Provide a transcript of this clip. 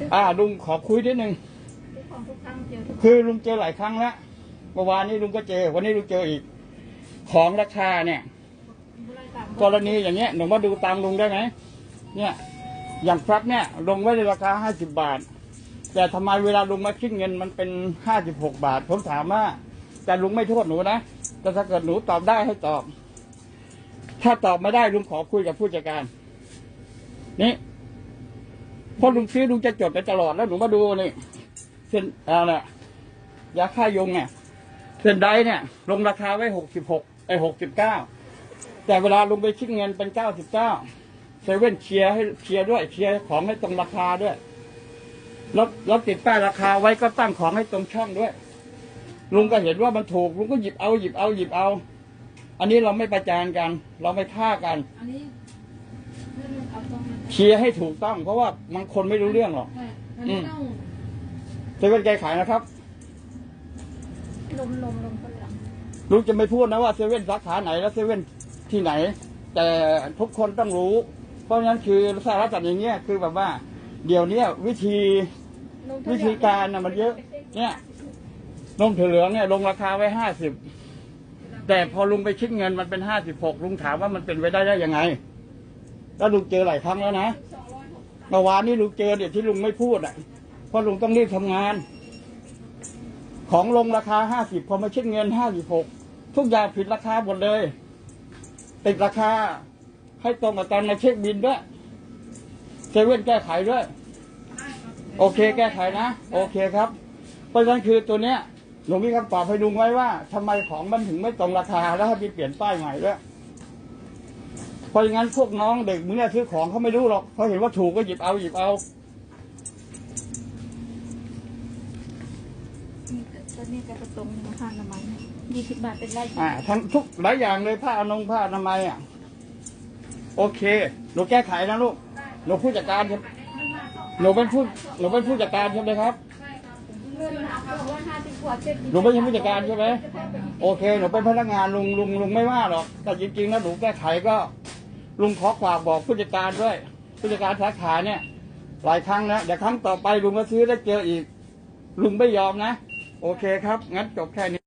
ซื้ออ่าลุงขอคุยนิดนึงซื้อของทุกครั้งเจอทุกคือลุงเจอหลายครั้งแล้วเมื่อวานนี้ลุงก็เจอ วันนี้ลุงเจออีก ของราคาเนี่ยรายการกรณีอย่างเงี้ยหนูมาดูตามลุงได้ไหมเนี่ยอย่างแฟบเนี่ยลงไว้ในราคาห้าสิบบาท แต่ทำไมเวลาลุงมาคิดเงินมันเป็นห้าสิบหกบาท ผมถามว่า แต่ลุงไม่โทษหนูนะแต่ถ้าเกิดหนูตอบได้ให้ตอบ ถ้าตอบไม่ได้ลุงขอคุยกับผู้จัดการ นี่ เพราะลุงซื้อลุงจะจดไปตลอดแล้วหนูมาดูนี่เส้นอะไรยาฆ่ายงเนี่ยเส้นไดเนี่ยลงราคาไว้หกสิบหกไอหกสิบเก้าแต่เวลาลุงไปคิดเงินเป็นเก้าสิบเก้าเซเว่นเชียร์ให้เชียร์ด้วยเชียร์ของให้ตรงราคาด้วยแล้วแล้วติดป้ายราคาไว้ก็ตั้งของให้ตรงช่องด้วย ลุงก็เห็นว่ามันถูกลุงก็หยิบเอาหยิบเอาหยิบเอา อันนี้เราไม่ประจานกัน เราไม่ฆ่ากัน อันนี้ ตรงนั้นเชียร์ให้ถูกต้อง เพราะว่าบางคนไม่รู้เรื่องหรอกใช่อันนี้ต้องเซเว่นใจขายนะครับ ลมลมลมคนหลังลุงจะไม่พูดนะว่าเซเว่นสาขาไหนและเซเว่นที่ไหน แต่ทุกคนต้องรู้ เพราะฉะนั้นคือสาระจัดอย่างเงี้ยคือแบบว่า เดี๋ยวเนี้ยวิธีลงวิธีการน่ะมันเยอะ เนี่ยนมถั่วเหลืองเนี่ยลงราคาไว้ห้าสิบแต่พอลุงไปคิดเงินมันเป็นห้าสิบหกลุงถามว่ามันเป็นไปได้ได้ยังไง แล้วลุงเจอหลายครั้งแล้วนะเมื่อวานนี้ลุงเจอเดี๋ยวที่ลุงไม่พูดอะเพราะลุงต้องรีบทำงาน ของลงราคาห้าสิบพอมาคิดเงินห้าสิบหกทุกอย่างผิดราคาหมดเลยติดราคา ให้ตรงกับตอนมาเช็คบินด้วยเซเว่นแก้ไขด้วย โอเคแก้ไขนะ โอเคครับ เพราะฉะนั้นคือตัวเนี้ยหนูมีคำตอบให้ลุงไว้ว่าทำไมของมันถึงไม่ตรงราคาแล้วให้ไปเปลี่ยนป้ายใหม่ด้วย เพราะอย่างนั้นพวกน้องเด็กมึงเนี่ยซื้อของเขาไม่รู้หรอกเขาเห็นว่าถูกก็หยิบเอาหยิบเอานี่ตัวนี้ก็จะตรงราคาน้ำมันยี่สิบบาทเป็นไรอ่าทั้งทุกหลายอย่างเลยผ้าอนงผ้าอนามัยอะ โอเคหนูแก้ไขนะลูกหนูผู้จัดการใช่ไหมหนูเป็นผู้หนูเป็นผู้จัดการใช่ไหมครับเงินหาบอกว่าห้าสิบกว่าเจ็ดสิบหนูไม่ใช่ผู้จัดการใช่ไหมโอเคหนูเป็นพนักงานลุงลุงลุงไม่ว่าหรอกแต่จริงๆแล้วหนูแก้ไขก็ ลุงขอฝากบอกผู้จัดการด้วย ผู้จัดการสาขาเนี่ย หลายครั้งนะเดี๋ยวครั้งต่อไปลุงก็ซื้อได้เจออีก ลุงไม่ยอมนะ โอเคครับ งั้นจบแค่นี้